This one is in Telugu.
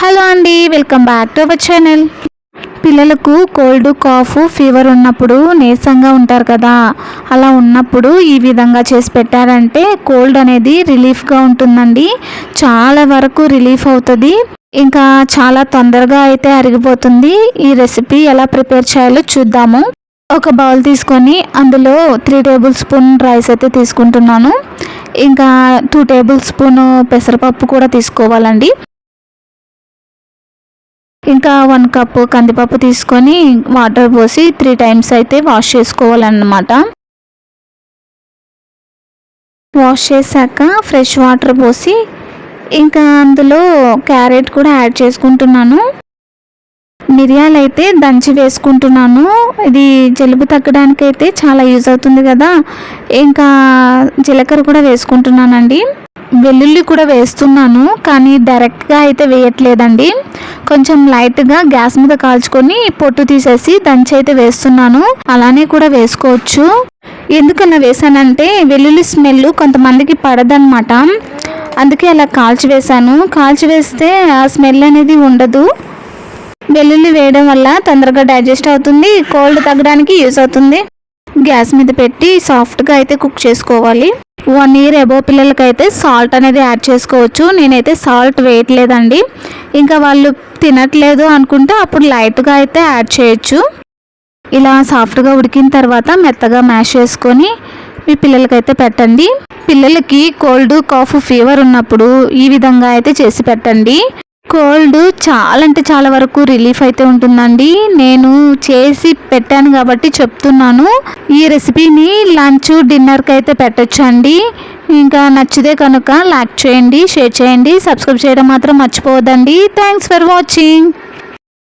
హలో అండి welcome back to our channel. పిల్లలకు కోల్డ్ కాఫ్ ఫీవర్ ఉన్నప్పుడు నీరసంగా ఉంటారు కదా అలా ఉన్నప్పుడు ఈ విధంగా చేసి పెట్టారంటే కోల్డ్ అనేది రిలీఫ్గా ఉంటుందండి. చాలా వరకు రిలీఫ్ అవుతుంది. ఇంకా చాలా తొందరగా అయితే అరిగిపోతుంది. ఈ రెసిపీ ఎలా ప్రిపేర్ చేయాలో చూద్దాము. ఒక బౌల్ తీసుకొని అందులో త్రీ టేబుల్ స్పూన్ రైస్ అయితే తీసుకుంటున్నాను. ఇంకా టూ టేబుల్ స్పూన్ పెసరపప్పు కూడా తీసుకోవాలండి. ఇంకా వన్ కప్ కందిపప్పు తీసుకొని వాటర్ పోసి త్రీ టైమ్స్ అయితే వాష్ చేసుకోవాలన్నమాట. వాష్ చేశాక ఫ్రెష్ వాటర్ పోసి ఇంకా అందులో క్యారెట్ కూడా యాడ్ చేసుకుంటున్నాను. మిరియాలు అయితే దంచి వేసుకుంటున్నాను. ఇది జలుబు తగ్గడానికి అయితే చాలా యూజ్ అవుతుంది కదా. ఇంకా జీలకర్ర కూడా వేసుకుంటున్నానండి. వెల్లుల్లి కూడా వేస్తున్నాను కానీ డైరెక్ట్గా అయితే వేయట్లేదండి. కొంచెం లైట్గా గ్యాస్ మీద కాల్చుకొని పొట్టు తీసేసి దంచి అయితే వేస్తున్నాను. అలానే కూడా వేసుకోవచ్చు. ఎందుకన్నా వేసానంటే వెల్లుల్లి స్మెల్ కొంతమందికి పడదనమాట అందుకే అలా కాల్చి వేసాను కాల్చి వేస్తే ఆ స్మెల్ అనేది ఉండదు. వెల్లుల్లి వేయడం వల్ల తొందరగా డైజెస్ట్ అవుతుంది కోల్డ్ తగ్గడానికి యూజ్ అవుతుంది. గ్యాస్ మీద పెట్టి సాఫ్ట్గా అయితే కుక్ చేసుకోవాలి. వన్ ఇయర్ ఎబో పిల్లలకైతే సాల్ట్ అనేది యాడ్ చేసుకోవచ్చు. నేనైతే సాల్ట్ వేయట్లేదండి. ఇంకా వాళ్ళు తినట్లేదు అనుకుంటే అప్పుడు లైట్గా అయితే యాడ్ చేయొచ్చు. ఇలా సాఫ్ట్గా ఉడికిన తర్వాత మెత్తగా మ్యాష్ చేసుకొని మీ పిల్లలకైతే పెట్టండి. పిల్లలకి కోల్డ్ కాఫ్ ఫీవర్ ఉన్నప్పుడు ఈ విధంగా అయితే చేసి పెట్టండి. కోల్డ్ చాలా అంటే చాలా వరకు రిలీఫ్ అయితే ఉంటుందండి. నేను చేసి పెట్టాను కాబట్టి చెప్తున్నాను. ఈ రెసిపీని లంచ్ డిన్నర్కి అయితే పెట్టచ్చు అండి ఇంకా నచ్చితే కనుక లైక్ చేయండి షేర్ చేయండి సబ్స్క్రైబ్ చేయడం మాత్రం మర్చిపోవద్దండి. Thanks for watching.